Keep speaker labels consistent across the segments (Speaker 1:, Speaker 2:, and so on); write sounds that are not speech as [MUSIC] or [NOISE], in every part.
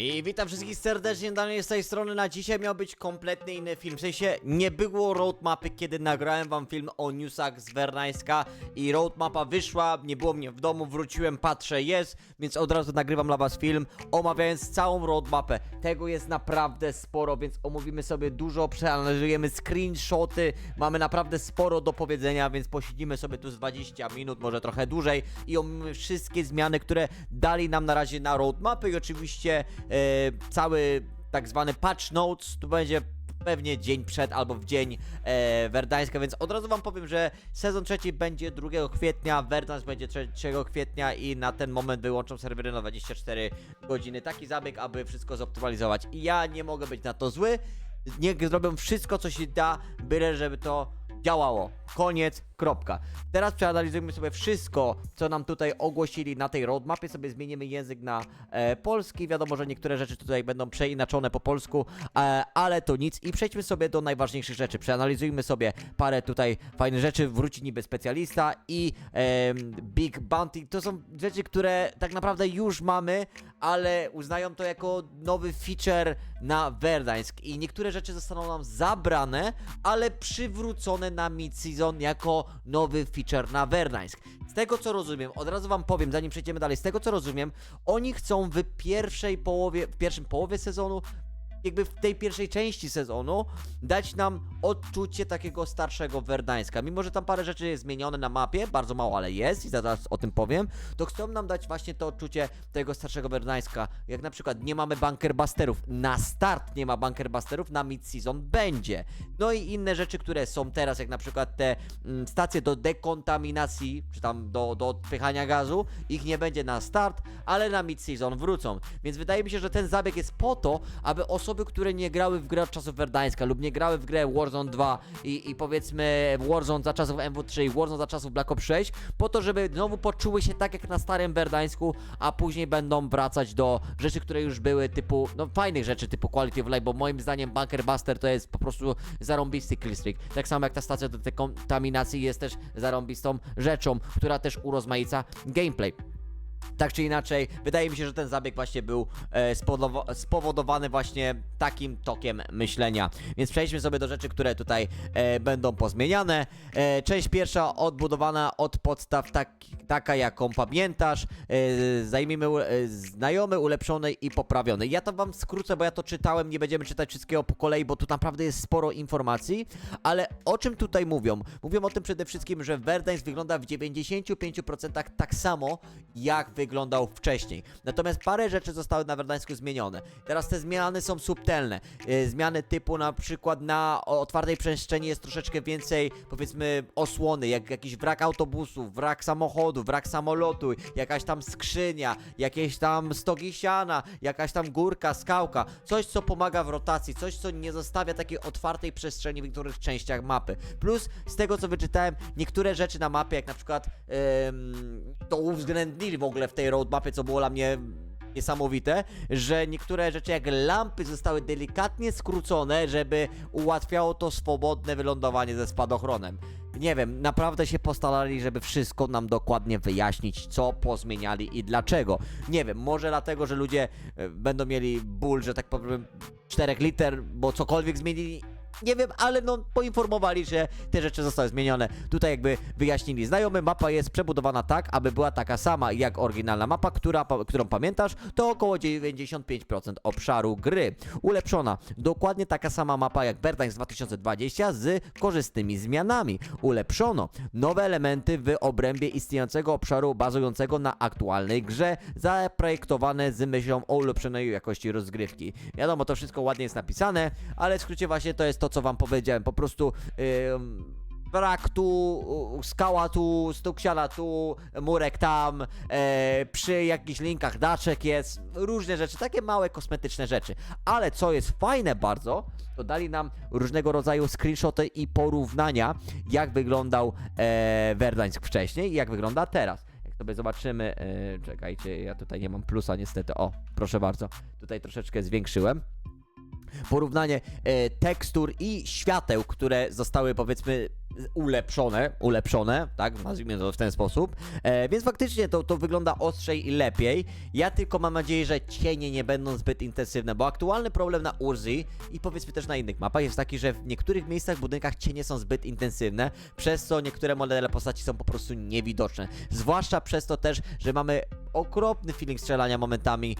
Speaker 1: I witam wszystkich serdecznie, Daniel z tej strony. Na dzisiaj miał być kompletnie inny film. W sensie nie było roadmapy, kiedy nagrałem wam film o newsach z Wernańska i roadmapa wyszła, nie było mnie w domu, wróciłem, patrzę, jest, więc od razu nagrywam dla was film, omawiając całą roadmapę. Tego jest naprawdę sporo, więc omówimy sobie dużo, przeanalizujemy screenshoty, mamy naprawdę sporo do powiedzenia, więc posiedzimy sobie tu z 20 minut, może trochę dłużej i omówimy wszystkie zmiany, które dali nam na razie na roadmapy i oczywiście cały tak zwany patch notes, tu będzie pewnie dzień przed albo w dzień e, więc od razu wam powiem, że sezon trzeci będzie 2 kwietnia, Verdansk będzie 3 kwietnia i na ten moment wyłączą serwery na 24 godziny. Taki zabieg, aby wszystko zoptymalizować. I ja nie mogę być na to zły. Niech zrobią wszystko, co się da, byle żeby to działało. Koniec, kropka. Teraz przeanalizujmy sobie wszystko, co nam tutaj ogłosili na tej roadmapie. Sobie zmienimy język na e, polski. Wiadomo, że niektóre rzeczy tutaj będą przeinaczone po polsku, e, ale to nic. I przejdźmy sobie do najważniejszych rzeczy. Przeanalizujmy sobie parę tutaj fajnych rzeczy. Wróci niby specjalista i em, Big Bounty. To są rzeczy, które tak naprawdę już mamy, ale uznają to jako nowy feature na Verdansk. I niektóre rzeczy zostaną nam zabrane, ale przywrócone na mid-season jako nowy feature na Verdansk. Z tego co rozumiem, od razu wam powiem, zanim przejdziemy dalej, z tego co rozumiem, oni chcą w pierwszej połowie, w pierwszym połowie sezonu jakby w tej pierwszej części sezonu dać nam odczucie takiego starszego Werdańska. Mimo, że tam parę rzeczy jest zmienione na mapie, bardzo mało, ale jest i zaraz o tym powiem, to chcą nam dać właśnie to odczucie tego starszego Werdańska. Jak na przykład nie mamy bunkerbusterów, na start nie ma bunkerbusterów, na mid-season będzie. No i inne rzeczy, które są teraz, jak na przykład te mm, stacje do dekontaminacji, czy tam do, do odpychania gazu, ich nie będzie na start, ale na mid-season wrócą. Więc wydaje mi się, że ten zabieg jest po to, aby osoby, które nie grały w grę od czasów Verdańska lub nie grały w grę Warzone 2 i, i powiedzmy Warzone za czasów MW3 i Warzone za czasów Black Ops 6, po to, żeby znowu poczuły się tak jak na starym Verdańsku, a później będą wracać do rzeczy, które już były typu, no fajnych rzeczy typu Quality of Life, bo moim zdaniem Bunker Buster to jest po prostu zarąbisty killstreak. Tak samo jak ta stacja do dekontaminacji jest też zarąbistą rzeczą, która też urozmaica gameplay. Tak czy inaczej, wydaje mi się, że ten zabieg właśnie był e, spowodowany właśnie takim tokiem myślenia. Więc przejdźmy sobie do rzeczy, które tutaj e, będą pozmieniane. E, część pierwsza odbudowana od podstaw tak, taka, jaką pamiętasz. E, zajmijmy e, znajomy, ulepszony i poprawiony. Ja to wam skrócę, bo ja to czytałem, nie będziemy czytać wszystkiego po kolei, bo tu naprawdę jest sporo informacji. Ale o czym tutaj mówią? Mówią o tym przede wszystkim, że Verdansk wygląda w 95% tak samo, jak wyglądał wcześniej. Natomiast parę rzeczy zostały na Verdańsku zmienione. Teraz te zmiany są subtelne. Yy, Zmiany typu na przykład na otwartej przestrzeni jest troszeczkę więcej, powiedzmy, osłony, jak jakiś wrak autobusu, wrak samochodu, wrak samolotu, jakaś tam skrzynia, jakieś tam stogi siana, jakaś tam górka, skałka, coś co pomaga w rotacji, coś co nie zostawia takiej otwartej przestrzeni w niektórych częściach mapy. Plus z tego co wyczytałem, niektóre rzeczy na mapie, jak na przykład em, to uwzględnili w ogóle w tej roadmapie, co było dla mnie niesamowite, że niektóre rzeczy jak lampy zostały delikatnie skrócone, żeby ułatwiało to swobodne wylądowanie ze spadochronem. Nie wiem, naprawdę się postarali, żeby wszystko nam dokładnie wyjaśnić, co pozmieniali i dlaczego. Nie wiem, może dlatego, że ludzie e, będą mieli ból, że tak powiem, 4 liter, bo cokolwiek zmienili. Nie wiem, ale no poinformowali, że te rzeczy zostały zmienione. Tutaj jakby wyjaśnili. Znajomy mapa jest przebudowana tak, aby była taka sama jak oryginalna mapa, która, którą pamiętasz, to około 95% obszaru gry. Ulepszona. Dokładnie taka sama mapa jak Verdansk 2020 z korzystnymi zmianami. Ulepszono. Nowe elementy w obrębie istniejącego obszaru bazującego na aktualnej grze, zaprojektowane z myślą o ulepszonej jakości rozgrywki. Wiadomo, to wszystko ładnie jest napisane, ale w skrócie właśnie to jest to, co wam powiedziałem. Po prostu... ym, Brak tu, skała tu, stuksiana tu, murek tam, e, przy jakichś linkach daczek jest, różne rzeczy, takie małe kosmetyczne rzeczy. Ale co jest fajne bardzo, to dali nam różnego rodzaju screenshoty i porównania, jak wyglądał e, Verdansk wcześniej i jak wygląda teraz. Jak sobie zobaczymy, e, czekajcie, ja tutaj nie mam plusa niestety, o, proszę bardzo, tutaj troszeczkę zwiększyłem porównanie e, tekstur i świateł, które zostały powiedzmy ulepszone, ulepszone, tak, nazwijmy to w ten sposób, e, więc faktycznie to, to wygląda ostrzej i lepiej. Ja tylko mam nadzieję, że cienie nie będą zbyt intensywne, bo aktualny problem na Urzi i powiedzmy też na innych mapach jest taki, że w niektórych miejscach, budynkach cienie są zbyt intensywne, przez co niektóre modele postaci są po prostu niewidoczne. Zwłaszcza przez to też, że mamy okropny feeling strzelania momentami e,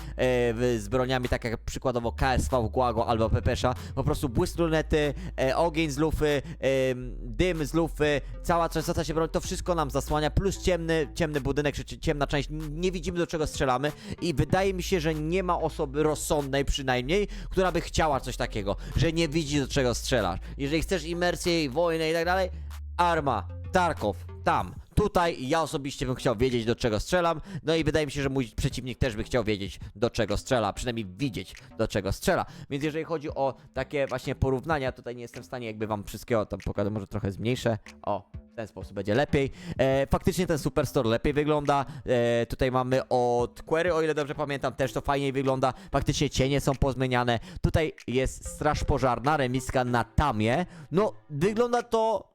Speaker 1: w, z broniami, tak jak przykładowo KSV Guago albo Pepesza. Po prostu błysk lunety, e, ogień z lufy, em, dym lufy, cała częstota się broni, to wszystko nam zasłania, plus ciemny, ciemny budynek, czy ciemna część, nie widzimy do czego strzelamy i wydaje mi się, że nie ma osoby rozsądnej przynajmniej, która by chciała coś takiego, że nie widzi do czego strzelasz. Jeżeli chcesz imersję i wojnę i tak dalej, Arma, Tarkov, tam. Tutaj ja osobiście bym chciał wiedzieć, do czego strzelam. No i wydaje mi się, że mój przeciwnik też by chciał wiedzieć, do czego strzela, przynajmniej widzieć, do czego strzela. Więc jeżeli chodzi o takie właśnie porównania, tutaj nie jestem w stanie jakby wam wszystkiego tam pokazać, może trochę zmniejszę. O, w ten sposób będzie lepiej. E, faktycznie ten Superstore lepiej wygląda. E, tutaj mamy od Query, o ile dobrze pamiętam, też to fajniej wygląda. Faktycznie cienie są pozmieniane. Tutaj jest straż pożarna, remiska na tamie. No, wygląda to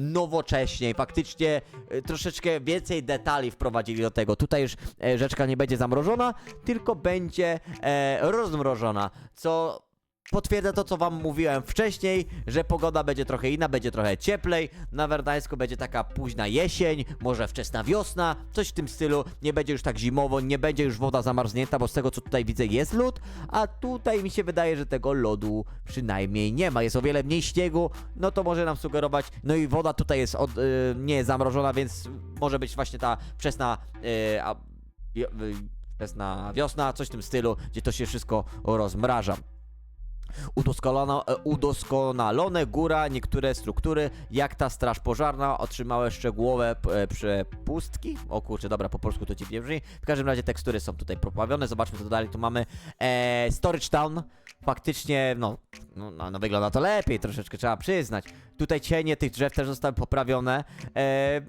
Speaker 1: nowocześniej, faktycznie e, troszeczkę więcej detali wprowadzili do tego. Tutaj już e, rzeczka nie będzie zamrożona, tylko będzie e, rozmrożona, co potwierdza to, co wam mówiłem wcześniej, że pogoda będzie trochę inna, będzie trochę cieplej, na Werdańsku będzie taka późna jesień, może wczesna wiosna, coś w tym stylu, nie będzie już tak zimowo, nie będzie już woda zamarznięta, bo z tego, co tutaj widzę, jest lód, a tutaj mi się wydaje, że tego lodu przynajmniej nie ma, jest o wiele mniej śniegu, no to może nam sugerować, no i woda tutaj jest od, y, nie jest zamrożona, więc może być właśnie ta wczesna, y, a, wio- y, wczesna wiosna, coś w tym stylu, gdzie to się wszystko rozmraża. Udoskonalone, udoskonalone góra, niektóre struktury, jak ta straż pożarna, otrzymały szczegółowe e, przepustki. O kurczę, dobra, po polsku to dziwnie brzmi. W każdym razie tekstury są tutaj poprawione. Zobaczmy, co dalej tu mamy. E, Storage Town. Faktycznie, no, no, no, no, wygląda to lepiej, troszeczkę trzeba przyznać. Tutaj cienie tych drzew też zostały poprawione. E,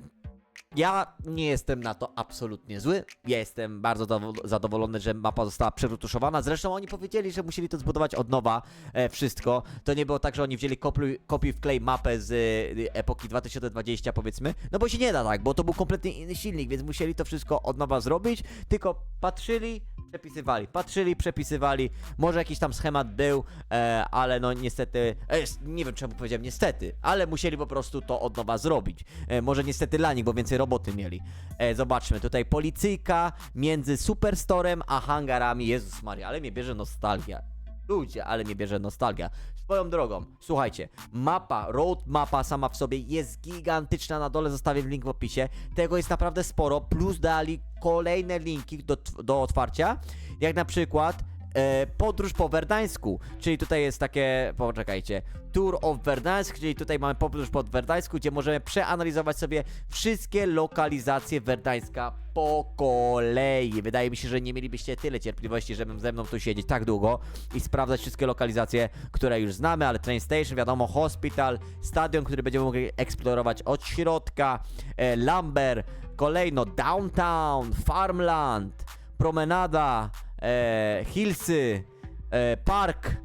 Speaker 1: ja nie jestem na to absolutnie zły. Ja jestem bardzo dowo- zadowolony, że mapa została przerutuszowana. Zresztą oni powiedzieli, że musieli to zbudować od nowa e, wszystko. To nie było tak, że oni wzięli kopiuj, kopiuj wklej mapę z e, epoki 2020 powiedzmy. No bo się nie da tak, bo to był kompletnie inny silnik, więc musieli to wszystko od nowa zrobić. Tylko patrzyli, przepisywali, patrzyli, przepisywali. Może jakiś tam schemat był, e, ale no niestety, e, nie wiem czemu powiedziałem niestety, ale musieli po prostu to od nowa zrobić. E, może niestety dla nich, bo więcej roboty mieli. E, zobaczmy, tutaj policyjka między Superstorem a hangarami. Jezus Maria, ale mnie bierze nostalgia. Ludzie, ale mnie bierze nostalgia. Swoją drogą, słuchajcie, mapa, road mapa sama w sobie jest gigantyczna, na dole zostawię link w opisie. Tego jest naprawdę sporo, plus dali kolejne linki do, do otwarcia, jak na przykład e, podróż po Werdańsku, czyli tutaj jest takie, poczekajcie, Tour of Verdansk, czyli tutaj mamy podróż po Werdańsku, gdzie możemy przeanalizować sobie wszystkie lokalizacje Werdańska po kolei. Wydaje mi się, że nie mielibyście tyle cierpliwości, żeby ze mną tu siedzieć tak długo i sprawdzać wszystkie lokalizacje, które już znamy, ale Train Station, wiadomo, Hospital, stadion, który będziemy mogli eksplorować od środka, e, Lumber, kolejno Downtown, Farmland, Promenada, e, Hillsy, e, Park,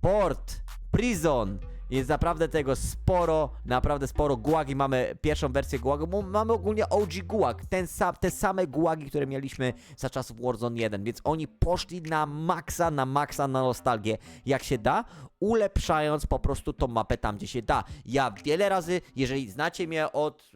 Speaker 1: Port, Prison. Jest naprawdę tego sporo, naprawdę sporo. Gułagi mamy pierwszą wersję gułagu. Mamy ogólnie OG gułag, ten sam, te same gułagi, które mieliśmy za czasów Warzone 1, więc oni poszli na maksa, na maksa, na nostalgię, jak się da, ulepszając po prostu tą mapę tam, gdzie się da. Ja wiele razy, jeżeli znacie mnie od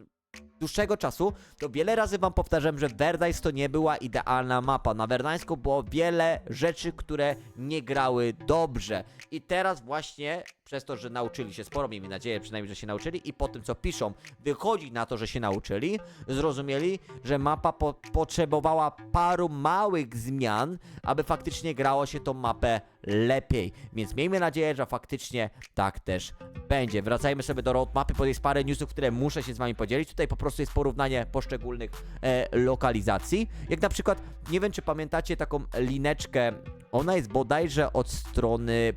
Speaker 1: dłuższego czasu, to wiele razy wam powtarzam, że Verdansk to nie była idealna mapa. Na Verdańsku było wiele rzeczy, które nie grały dobrze. I teraz właśnie przez to, że nauczyli się sporo, miejmy nadzieję przynajmniej, że się nauczyli i po tym, co piszą, wychodzi na to, że się nauczyli, zrozumieli, że mapa po potrzebowała paru małych zmian, aby faktycznie grało się tą mapę lepiej. Więc miejmy nadzieję, że faktycznie tak też będzie. Wracajmy sobie do roadmapy, bo jest parę newsów, które muszę się z wami podzielić. Tutaj po prostu jest porównanie poszczególnych e, lokalizacji. Jak na przykład, nie wiem czy pamiętacie taką lineczkę, ona jest bodajże od strony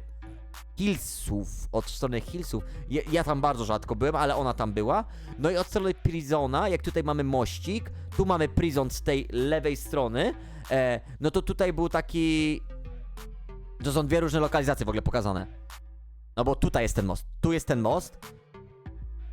Speaker 1: Hillsów, od strony Hillsów. Ja, ja tam bardzo rzadko byłem, ale ona tam była. No i od strony Prisona, jak tutaj mamy mościk, tu mamy Prison z tej lewej strony, e, no to tutaj był taki... To są dwie różne lokalizacje w ogóle pokazane. No bo tutaj jest ten most, tu jest ten most,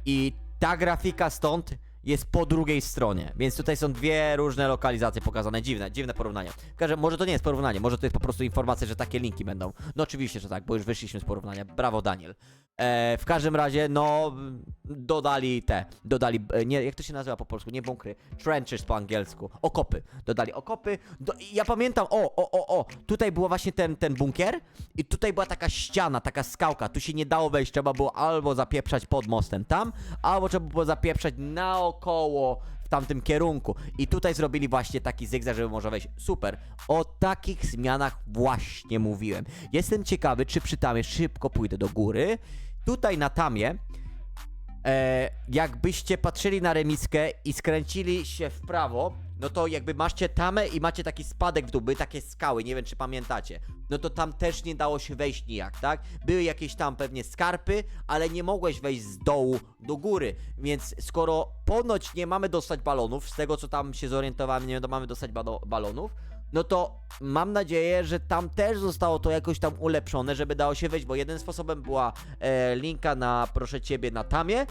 Speaker 1: I ta grafika stąd jest po drugiej stronie, więc tutaj są dwie różne lokalizacje pokazane. Dziwne, dziwne porównanie. Każę, może to nie jest porównanie, może to jest po prostu informacja, że takie linki będą. No oczywiście, że tak, bo już wyszliśmy z porównania. Brawo, Daniel. E, w każdym razie, no, dodali te, dodali, e, nie, jak to się nazywa po polsku, nie bunkry, trenches po angielsku, okopy, dodali okopy, do, ja pamiętam, o, o, o, o, tutaj był właśnie ten, ten bunkier i tutaj była taka ściana, taka skałka, tu się nie dało wejść, trzeba było albo zapieprzać pod mostem tam, albo trzeba było zapieprzać naokoło w tamtym kierunku. I tutaj zrobili właśnie taki zygzak, żeby można wejść. Super. O takich zmianach właśnie mówiłem. Jestem ciekawy, czy przy tamie szybko pójdę do góry. Tutaj na tamie, e, jakbyście patrzyli na remiskę i skręcili się w prawo, no to jakby macie tamę i macie taki spadek w dół, były takie skały, nie wiem czy pamiętacie. No to tam też nie dało się wejść nijak, tak? Były jakieś tam pewnie skarpy, ale nie mogłeś wejść z dołu do góry. Więc skoro ponoć nie mamy dostać balonów, z tego co tam się zorientowałem, nie mamy dostać balo- balonów, no to mam nadzieję, że tam też zostało to jakoś tam ulepszone, żeby dało się wejść, bo jeden sposobem była e, linka na proszę ciebie na tamie,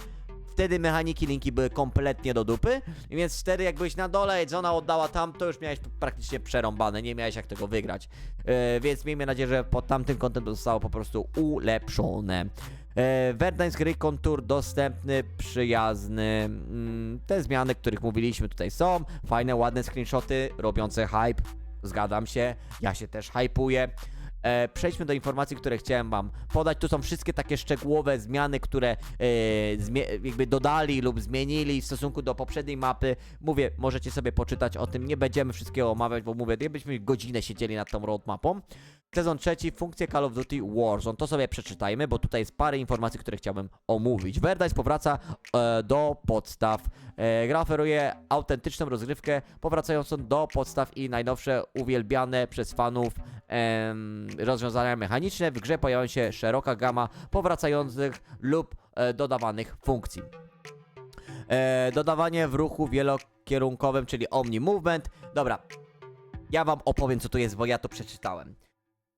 Speaker 1: wtedy mechaniki linki były kompletnie do dupy, więc wtedy jak byłeś na dole i ona oddała tam, to już miałeś praktycznie przerąbane, nie miałeś jak tego wygrać. E, więc miejmy nadzieję, że pod tamtym kątem zostało po prostu ulepszone. E, Verdansk Recon Tour dostępny, przyjazny. Mm, te zmiany, o których mówiliśmy tutaj są. Fajne, ładne screenshoty, robiące hype. Zgadzam się, ja się też hypuję. E, przejdźmy do informacji, które chciałem Wam podać. Tu są wszystkie takie szczegółowe zmiany, które e, zmie- jakby dodali lub zmienili w stosunku do poprzedniej mapy. Mówię, możecie sobie poczytać o tym. Nie będziemy wszystkiego omawiać, bo mówię, byśmy godzinę siedzieli nad tą roadmapą. Sezon trzeci, funkcje Call of Duty Warzone. To sobie przeczytajmy, bo tutaj jest parę informacji, które chciałbym omówić. Verdansk powraca e, do podstaw. E, gra oferuje autentyczną rozgrywkę, powracającą do podstaw i najnowsze uwielbiane przez fanów em, rozwiązania mechaniczne. W grze pojawią się szeroka gama powracających lub e, dodawanych funkcji. E, dodawanie w ruchu wielokierunkowym, czyli Omni Movement. Dobra, ja wam opowiem, co to jest, bo ja to przeczytałem.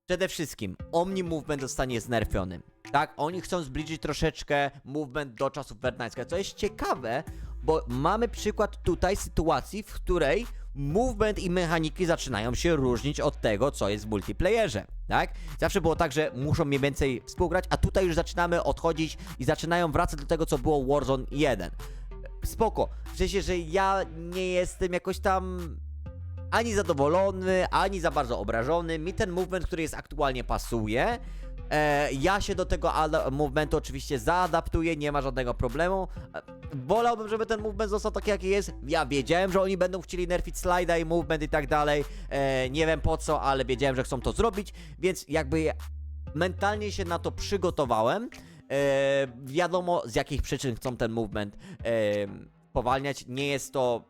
Speaker 1: Przede wszystkim, Omni Movement zostanie znerfiony. Tak, oni chcą zbliżyć troszeczkę movement do czasów Verdanska, co jest ciekawe, bo mamy przykład tutaj sytuacji, w której movement i mechaniki zaczynają się różnić od tego, co jest w multiplayerze, tak? Zawsze było tak, że muszą mniej więcej współgrać, a tutaj już zaczynamy odchodzić i zaczynają wracać do tego, co było Warzone 1. Spoko, w sensie, że ja nie jestem jakoś tam ani zadowolony, ani za bardzo obrażony. Mi ten movement, który jest aktualnie pasuje. E, ja się do tego movementu oczywiście zaadaptuję, nie ma żadnego problemu. E, wolałbym, żeby ten movement został taki, jaki jest. Ja wiedziałem, że oni będą chcieli nerfić slida i movement i tak dalej. E, nie wiem po co, ale wiedziałem, że chcą to zrobić, więc jakby mentalnie się na to przygotowałem. E, wiadomo, z jakich przyczyn chcą ten movement e, powalniać. Nie jest to.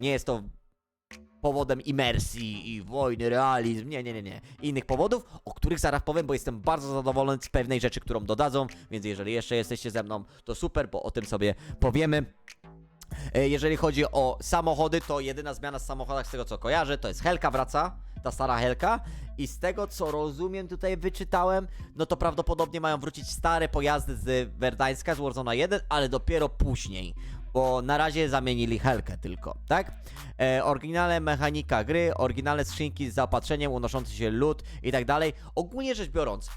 Speaker 1: Nie jest to powodem imersji i wojny, realizm, nie, nie, nie, nie. Innych powodów, o których zaraz powiem, bo jestem bardzo zadowolony z pewnej rzeczy, którą dodadzą, więc jeżeli jeszcze jesteście ze mną, to super, bo o tym sobie powiemy. E, Jeżeli chodzi o samochody, to jedyna zmiana z samochodach, z tego co kojarzę, to jest Helka wraca, ta stara Helka. I z tego co rozumiem, tutaj wyczytałem, no to prawdopodobnie mają wrócić stare pojazdy z Verdańska, z Warzona 1, ale dopiero później. Bo na razie zamienili Helkę tylko, tak? E, mechanika gry, oryginalne skrzynki z zaopatrzeniem, unoszący się lód i tak dalej. Ogólnie rzecz biorąc,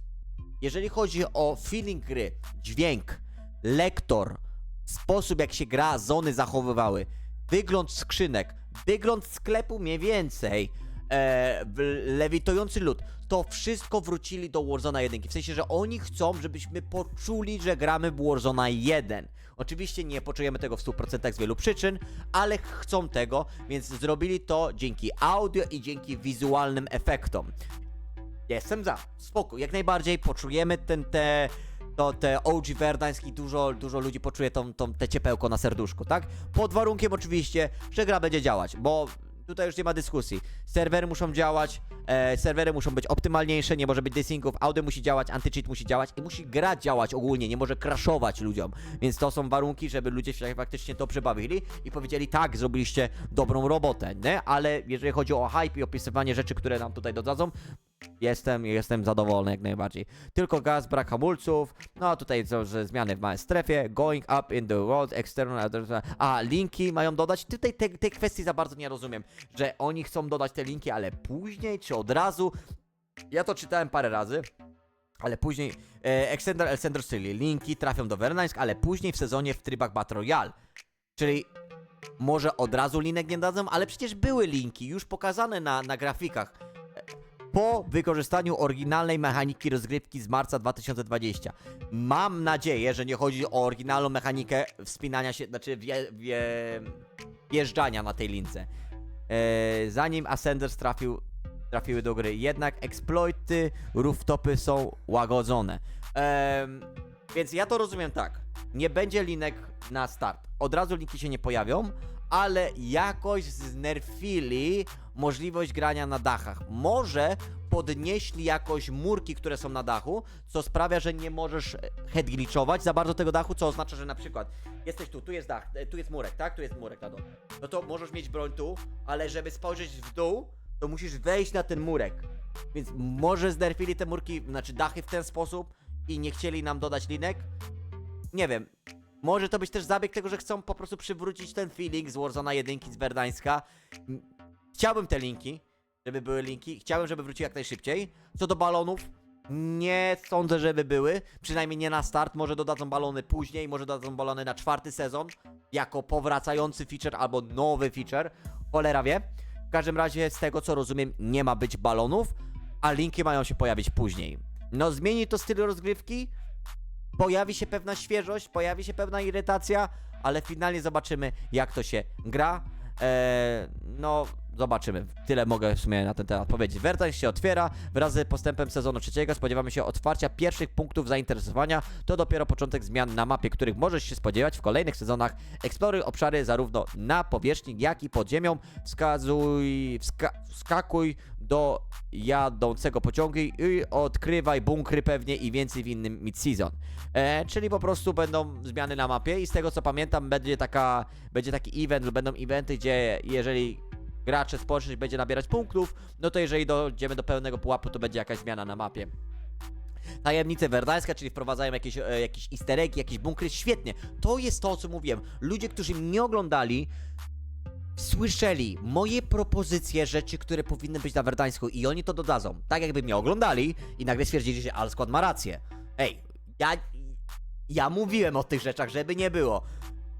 Speaker 1: jeżeli chodzi o feeling gry, dźwięk, lektor, sposób jak się gra, zony zachowywały, wygląd skrzynek, wygląd sklepu mniej więcej, e, lewitujący lód, to wszystko wrócili do Warzona 1. W sensie, że oni chcą, żebyśmy poczuli, że gramy w Warzona 1. Oczywiście nie poczujemy tego w 100% z wielu przyczyn, ale chcą tego, więc zrobili to dzięki audio i dzięki wizualnym efektom. Jestem za. Spoko, jak najbardziej poczujemy ten te. To te OG Verdansk i dużo, dużo ludzi poczuje tą, tą, te ciepełko na serduszku, tak? Pod warunkiem oczywiście, że gra będzie działać, bo tutaj już nie ma dyskusji. Serwery muszą działać, e, serwery muszą być optymalniejsze, nie może być desynków, audio musi działać, anti-cheat musi działać i musi gra działać ogólnie, nie może crashować ludziom. Więc to są warunki, żeby ludzie się faktycznie to przebawili i powiedzieli tak, zrobiliście dobrą robotę, nie? Ale jeżeli chodzi o hype i opisywanie rzeczy, które nam tutaj dodadzą, Jestem, jestem zadowolony jak najbardziej. Tylko gaz, brak hamulców. No tutaj są że zmiany w małej strefie. Going up in the world, external. A, linki mają dodać. Tutaj tej te kwestii za bardzo nie rozumiem. Że oni chcą dodać te linki, ale później czy od razu. Ja to czytałem parę razy. Ale później e, Extender Elsender, czyli linki trafią do Vernańsk, ale później w sezonie w trybach Battle Royale. Czyli może od razu linek nie dadzą, ale przecież były linki już pokazane na, na grafikach. E, Po wykorzystaniu oryginalnej mechaniki rozgrywki z marca 2020. Mam nadzieję, że nie chodzi o oryginalną mechanikę wspinania się, znaczy wje, wje, wjeżdżania na tej lince. E, zanim Ascenders trafił, trafiły do gry. Jednak exploity, rooftopy są łagodzone. Em, więc ja to rozumiem tak. Nie będzie linek na start. Od razu linki się nie pojawią, ale jakoś znerfili możliwość grania na dachach. Może podnieśli jakoś murki, które są na dachu, co sprawia, że nie możesz headglitchować za bardzo tego dachu, co oznacza, że na przykład jesteś tu, tu jest dach, e, tu jest murek, tak? Tu jest murek na dole. No to możesz mieć broń tu, ale żeby spojrzeć w dół, to musisz wejść na ten murek. Więc może znerfili te murki, znaczy dachy w ten sposób i nie chcieli nam dodać linek? Nie wiem. Może to być też zabieg tego, że chcą po prostu przywrócić ten feeling z Warzona 1 z Verdańska. M, Chciałbym te linki, żeby były linki. Chciałem, żeby wróciły jak najszybciej. Co do balonów, nie sądzę, żeby były. Przynajmniej nie na start. Może dodadzą balony później, może dodadzą balony na czwarty sezon. Jako powracający feature albo nowy feature. Cholera wie. W każdym razie, z tego co rozumiem, nie ma być balonów, a linki mają się pojawić później. No, zmieni to styl rozgrywki, pojawi się pewna świeżość, pojawi się pewna irytacja, ale finalnie zobaczymy, jak to się gra. Eee, no, zobaczymy. Tyle mogę w sumie na ten temat powiedzieć. Verdansk się otwiera. Wraz z postępem sezonu trzeciego spodziewamy się otwarcia pierwszych punktów zainteresowania. To dopiero początek zmian na mapie, których możesz się spodziewać w kolejnych sezonach. Eksploruj obszary zarówno na powierzchni, jak i pod ziemią. Wskazuj, wska wskakuj do jadącego pociągu i odkrywaj bunkry pewnie i więcej w innym mid-season. E, czyli po prostu będą zmiany na mapie i z tego co pamiętam będzie taka, będzie taki event lub będą eventy, gdzie jeżeli gracze społeczność będzie nabierać punktów, no to jeżeli dojdziemy do pełnego pułapu, to będzie jakaś zmiana na mapie. Tajemnice Werdańska, czyli wprowadzają jakieś, e, jakieś easter eggi, jakieś bunkry, świetnie. To jest to, o czym mówiłem. Ludzie, którzy mnie oglądali, słyszeli moje propozycje rzeczy, które powinny być na Werdańsku i oni to dodadzą. Tak jakby mnie oglądali i nagle stwierdzili, że Alskład ma rację. Ej, ja, ja mówiłem o tych rzeczach, żeby nie było.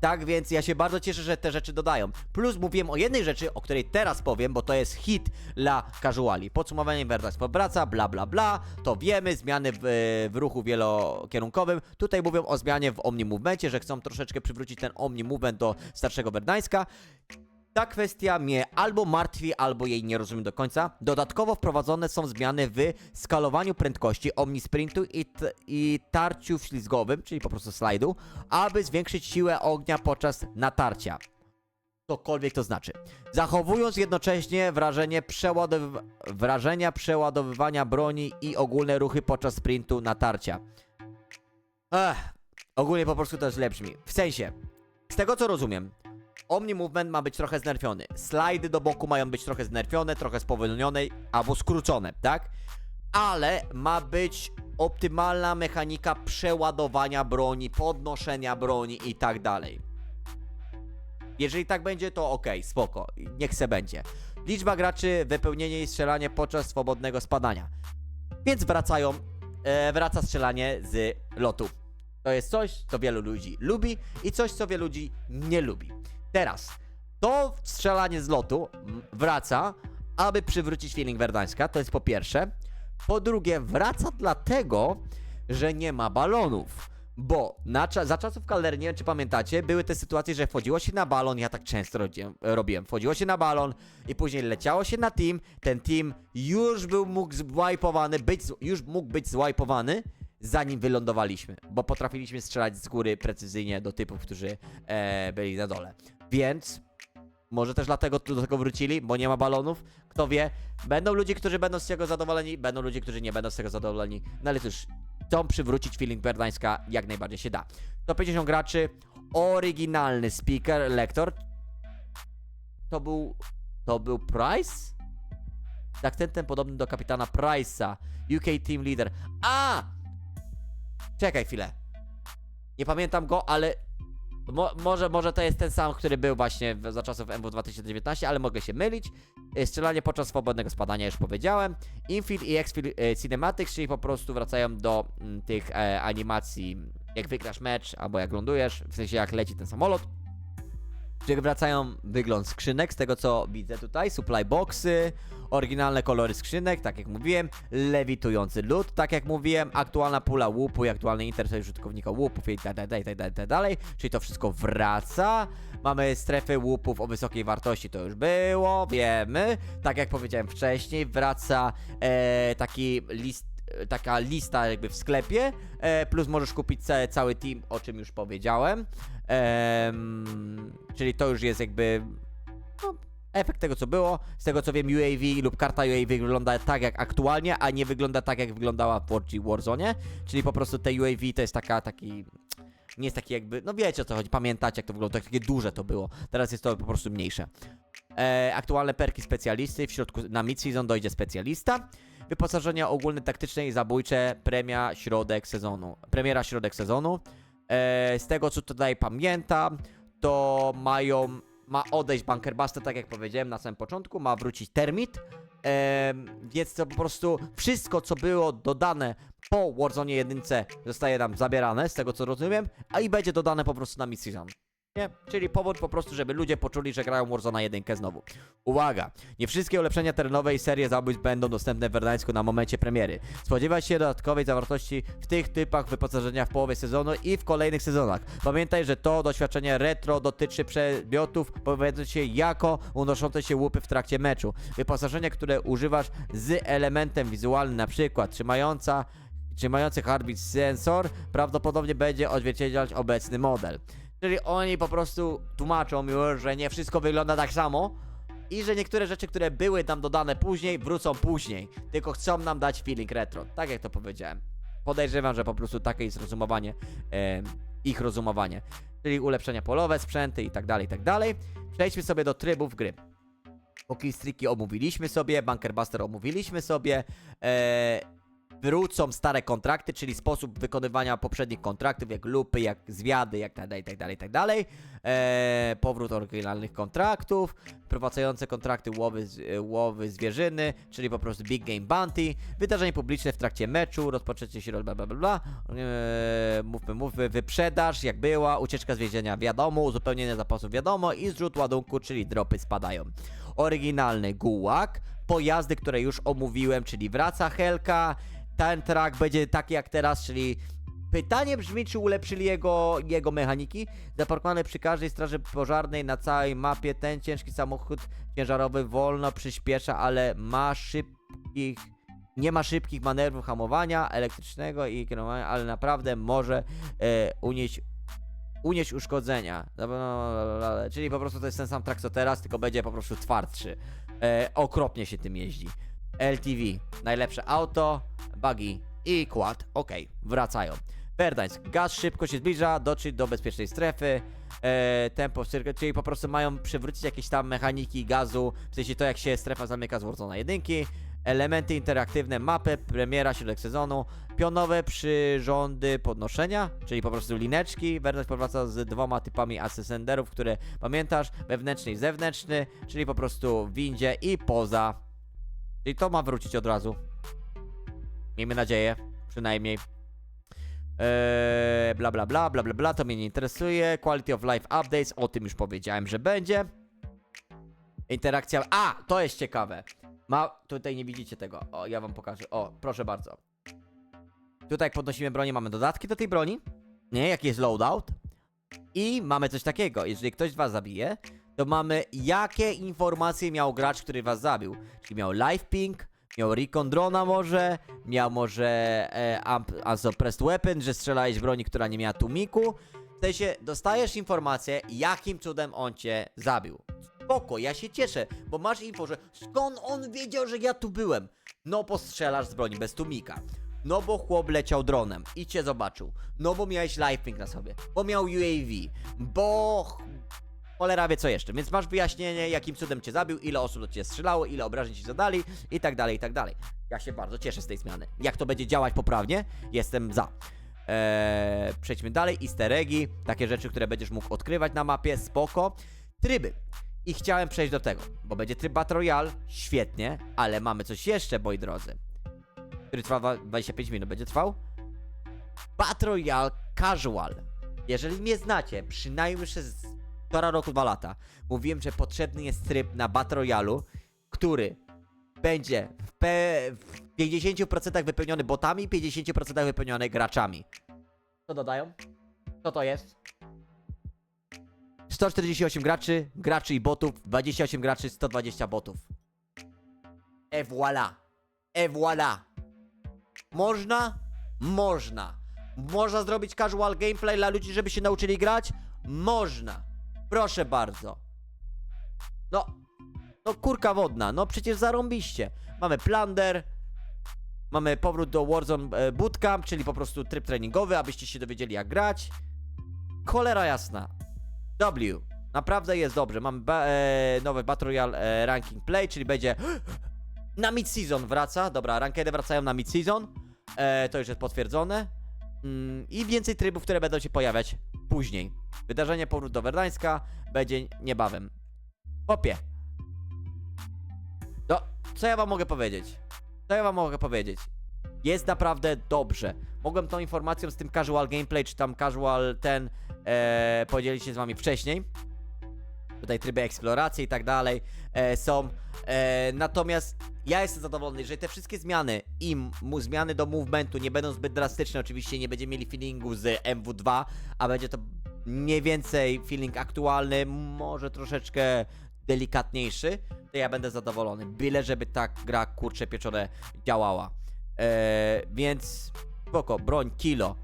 Speaker 1: Tak więc ja się bardzo cieszę, że te rzeczy dodają. Plus mówiłem o jednej rzeczy, o której teraz powiem, bo to jest hit dla casuali. Podsumowanie Verdax powraca, bla bla bla, to wiemy, zmiany w, w ruchu wielokierunkowym. Tutaj mówią o zmianie w Omni Movemencie, że chcą troszeczkę przywrócić ten Omni Movement do starszego Verdańska. Ta kwestia mnie albo martwi, albo jej nie rozumiem do końca. Dodatkowo wprowadzone są zmiany w skalowaniu prędkości omnisprintu i, i tarciu ślizgowym, czyli po prostu slajdu, aby zwiększyć siłę ognia podczas natarcia. Cokolwiek to znaczy. Zachowując jednocześnie wrażenie przeładow- wrażenia przeładowywania broni i ogólne ruchy podczas sprintu natarcia. Ech, ogólnie po prostu to źle brzmi. W sensie, z tego co rozumiem, Omni Movement ma być trochę znerfiony. Slajdy do boku mają być trochę znerfione, trochę spowolnione albo skrócone, tak? Ale ma być optymalna mechanika przeładowania broni, podnoszenia broni i tak dalej. Jeżeli tak będzie, to ok, spoko, niech se będzie. Liczba graczy, wypełnienie i strzelanie podczas swobodnego spadania. Więc wracają, e, wraca strzelanie z lotu. To jest coś, co wielu ludzi lubi i coś, co wielu ludzi nie lubi. Teraz, to strzelanie z lotu wraca, aby przywrócić feeling Werdańska, to jest po pierwsze. Po drugie, wraca dlatego, że nie ma balonów. Bo na za czasów Kaldery, nie wiem czy pamiętacie, były te sytuacje, że wchodziło się na balon, ja tak często robiłem. Wchodziło się na balon i później leciało się na team, ten team już był mógł zwajpowany, być, już mógł być zwajpowany, zanim wylądowaliśmy, bo potrafiliśmy strzelać z góry precyzyjnie do typów, którzy e, byli na dole. Więc może też dlatego do tego wrócili, bo nie ma balonów. Kto wie, będą ludzie, którzy będą z tego zadowoleni, będą ludzie, którzy nie będą z tego zadowoleni. No ale cóż, chcą przywrócić feeling Verdańska jak najbardziej się da. 150 graczy, oryginalny speaker, lektor. To był. To był Price? z akcentem podobnym do kapitana Price'a, UK Team Leader. A! Czekaj chwilę. Nie pamiętam go, ale Mo, może, może to jest ten sam, który był właśnie za czasów MW 2019, ale mogę się mylić. E, Strzelanie podczas swobodnego spadania, już powiedziałem. Infill i Exfil e, Cinematics, czyli po prostu wracają do mm, tych e, animacji, jak wygrasz mecz, albo jak lądujesz, w sensie jak leci ten samolot. Czyli wracają wygląd skrzynek, z tego co widzę tutaj, supply boxy, oryginalne kolory skrzynek, tak jak mówiłem, lewitujący lód, tak jak mówiłem, aktualna pula łupu i aktualny interfejs użytkownika łupów i tak dalej, tak dalej, tak dalej, czyli to wszystko wraca. Mamy strefy łupów o wysokiej wartości, to już było, wiemy. Tak jak powiedziałem wcześniej, wraca e, taki list e, taka lista jakby w sklepie, e, plus możesz kupić ca cały team, o czym już powiedziałem. Em, czyli to już jest jakby no, efekt tego, co było. Z tego, co wiem, UAV lub karta UAV wygląda tak jak aktualnie, a nie wygląda tak, jak wyglądała w 4G Warzone. Czyli po prostu te UAV to jest taka, taki... Nie jest taki jakby, no wiecie o co chodzi, pamiętacie jak to wygląda, takie duże to było. Teraz jest to po prostu mniejsze. E, aktualne perki specjalisty, w środku na mid-season dojdzie specjalista. Wyposażenie ogólne, taktyczne i zabójcze, premia środek sezonu. Premiera środek sezonu. E, z tego co tutaj pamiętam, to mają, ma odejść Bunker Buster, tak jak powiedziałem na samym początku, ma wrócić Termit. Więc to po prostu wszystko, co było dodane po Warzone 1 zostaje nam zabierane, z tego co rozumiem, a i będzie dodane po prostu na mid-season. Nie? Czyli powód po prostu, żeby ludzie poczuli, że grają Warzone 1 znowu. Uwaga! Nie wszystkie ulepszenia terenowe i serie zabójstw będą dostępne w Verdańsku na momencie premiery. Spodziewaj się dodatkowej zawartości w tych typach wyposażenia w połowie sezonu i w kolejnych sezonach. Pamiętaj, że to doświadczenie retro dotyczy przedmiotów pojawiających się jako unoszące się łupy w trakcie meczu. Wyposażenie, które używasz z elementem wizualnym, na przykład trzymająca trzymający sensor, prawdopodobnie będzie odzwierciedlać obecny model. Czyli oni po prostu tłumaczą już, że nie wszystko wygląda tak samo i że niektóre rzeczy, które były tam dodane później, wrócą później, tylko chcą nam dać feeling retro, tak jak to powiedziałem. Podejrzewam, że po prostu takie jest rozumowanie, em, ich rozumowanie, czyli ulepszenia polowe, sprzęty i tak dalej, i tak dalej. Przejdźmy sobie do trybów gry. Killstreaki omówiliśmy sobie, Bunker Buster omówiliśmy sobie, e, wrócą stare kontrakty, czyli sposób wykonywania poprzednich kontraktów, jak lupy, jak zwiady, jak tak dalej, tak dalej, tak dalej. Eee, powrót oryginalnych kontraktów, prowadzające kontrakty łowy, łowy zwierzyny, czyli po prostu Big Game Bounty, wydarzenie publiczne w trakcie meczu, rozpoczęcie się, bla bla bla bla, eee, mówmy, mówmy, wyprzedaż, jak była, ucieczka z więzienia, wiadomo, uzupełnienie zapasów, wiadomo i zrzut ładunku, czyli dropy spadają. Oryginalny gułak, pojazdy, które już omówiłem, czyli wraca Helka, ten track będzie taki jak teraz, czyli pytanie brzmi, czy ulepszyli jego, jego mechaniki. Zaparkowany przy każdej straży pożarnej na całej mapie ten ciężki samochód ciężarowy wolno przyspiesza, ale ma szybkich nie ma szybkich manewrów hamowania elektrycznego i kierowania, ale naprawdę może e, unieść unieść uszkodzenia. Blablabla. Czyli po prostu to jest ten sam track co teraz, tylko będzie po prostu twardszy. E, okropnie się tym jeździ. LTV, najlepsze auto, buggy i quad. Ok, wracają. Verdansk, gaz szybko się zbliża, dotrzeć do bezpiecznej strefy. E, tempo, czyli po prostu mają przywrócić jakieś tam mechaniki gazu, w sensie to jak się strefa zamyka z Warzone jedynki. Elementy interaktywne, mapy, premiera, środek sezonu, pionowe przyrządy podnoszenia, czyli po prostu lineczki. Verdansk powraca z dwoma typami asesenderów, które pamiętasz, wewnętrzny i zewnętrzny, czyli po prostu w windzie i poza. Czyli to ma wrócić od razu. Miejmy nadzieję, przynajmniej. Eee, bla bla bla, bla bla bla, to mnie nie interesuje. Quality of Life Updates, o tym już powiedziałem, że będzie. Interakcja. A, to jest ciekawe. Ma. Tutaj nie widzicie tego. O, ja wam pokażę. O, proszę bardzo. Tutaj jak podnosimy bronię, mamy dodatki do tej broni. Nie, jaki jest loadout. I mamy coś takiego. Jeżeli ktoś was zabije, to mamy jakie informacje miał gracz, który was zabił. Czyli miał life ping, miał recon drona może, miał może e, amp, weapon, że strzelałeś broni, która nie miała tumiku. W sensie dostajesz informację, jakim cudem on cię zabił. Spoko, ja się cieszę, bo masz info, że skąd on wiedział, że ja tu byłem? No bo strzelasz z broni bez tumika. No bo chłop leciał dronem i cię zobaczył. No bo miałeś life ping na sobie. Bo miał UAV. Bo cholera wie co jeszcze. Więc masz wyjaśnienie, jakim cudem cię zabił, ile osób do ciebie strzelało, ile obrażeń ci zadali i tak dalej, i tak dalej. Ja się bardzo cieszę z tej zmiany. Jak to będzie działać poprawnie, jestem za. Eee, przejdźmy dalej, easter eggi, takie rzeczy, które będziesz mógł odkrywać na mapie, spoko. Tryby. I chciałem przejść do tego, bo będzie tryb Battle Royale, świetnie, ale mamy coś jeszcze, moi drodzy. Który trwa dwa- 25 minut, będzie trwał? Battle Royale Casual. Jeżeli mnie znacie, przynajmniej przez półtora roku, dwa lata, mówiłem, że potrzebny jest tryb na Battle Royalu, który będzie w, pe- w 50% wypełniony botami, 50% wypełniony graczami. Co dodają? Co to jest? 148 graczy, graczy i botów, 28 graczy, 120 botów. E voilà. E voilà. Można? Można. Można zrobić casual gameplay dla ludzi, żeby się nauczyli grać? Można. Proszę bardzo. No, no kurka wodna, no przecież zarąbiście. Mamy plunder, mamy powrót do Warzone e, Bootcamp, czyli po prostu tryb treningowy, abyście się dowiedzieli jak grać. Cholera jasna. W. Naprawdę jest dobrze. Mamy ba- e, nowy Battle Royale e, Ranking Play, czyli będzie [GASPS] na mid-season wraca. Dobra, rankedy wracają na mid-season. E, to już jest potwierdzone. Mm, I więcej trybów, które będą się pojawiać później. Wydarzenie powrót do Werdańska będzie niebawem. Popie. No, co ja wam mogę powiedzieć? Co ja wam mogę powiedzieć? Jest naprawdę dobrze. Mogłem tą informacją z tym casual gameplay, czy tam casual ten e, podzielić się z wami wcześniej. Tutaj tryby eksploracji i tak dalej e, są. E, natomiast ja jestem zadowolony, jeżeli te wszystkie zmiany i mu, zmiany do movementu nie będą zbyt drastyczne, oczywiście nie będziemy mieli feelingu z MW2, a będzie to mniej więcej feeling aktualny, może troszeczkę delikatniejszy, to ja będę zadowolony. Byle, żeby ta gra kurcze pieczone działała. E, więc spoko, broń, kilo.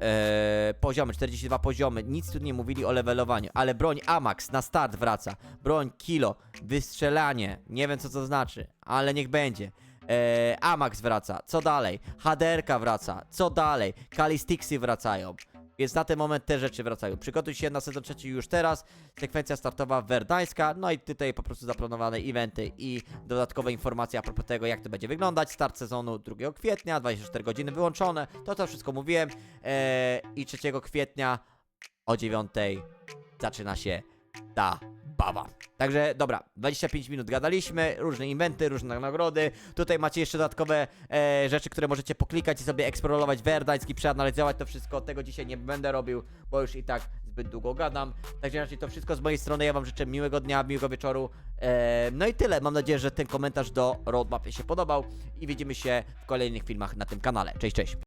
Speaker 1: Eee, poziomy, 42 poziomy, nic tu nie mówili o levelowaniu, ale broń Amax na start wraca, broń Kilo, wystrzelanie, nie wiem co to znaczy, ale niech będzie. Eee, Amax wraca, co dalej? HDR-ka wraca, co dalej? Kalistiksy wracają, więc na ten moment te rzeczy wracają. Przygotuj się na sezon trzeci już teraz, sekwencja startowa Werdańska, no i tutaj po prostu zaplanowane eventy i dodatkowe informacje a propos tego, jak to będzie wyglądać. Start sezonu 2 kwietnia, 24 godziny wyłączone, to to wszystko mówiłem. Eee, I 3 kwietnia o 9 zaczyna się ta bawa. Także dobra, 25 minut gadaliśmy, różne eventy, różne nagrody. Tutaj macie jeszcze dodatkowe e, rzeczy, które możecie poklikać i sobie eksplorować Werdański, przeanalizować to wszystko. Tego dzisiaj nie będę robił, bo już i tak zbyt długo gadam. Także raczej to wszystko z mojej strony. Ja wam życzę miłego dnia, miłego wieczoru. E, no i tyle. Mam nadzieję, że ten komentarz do roadmapy się podobał i widzimy się w kolejnych filmach na tym kanale. Cześć, cześć.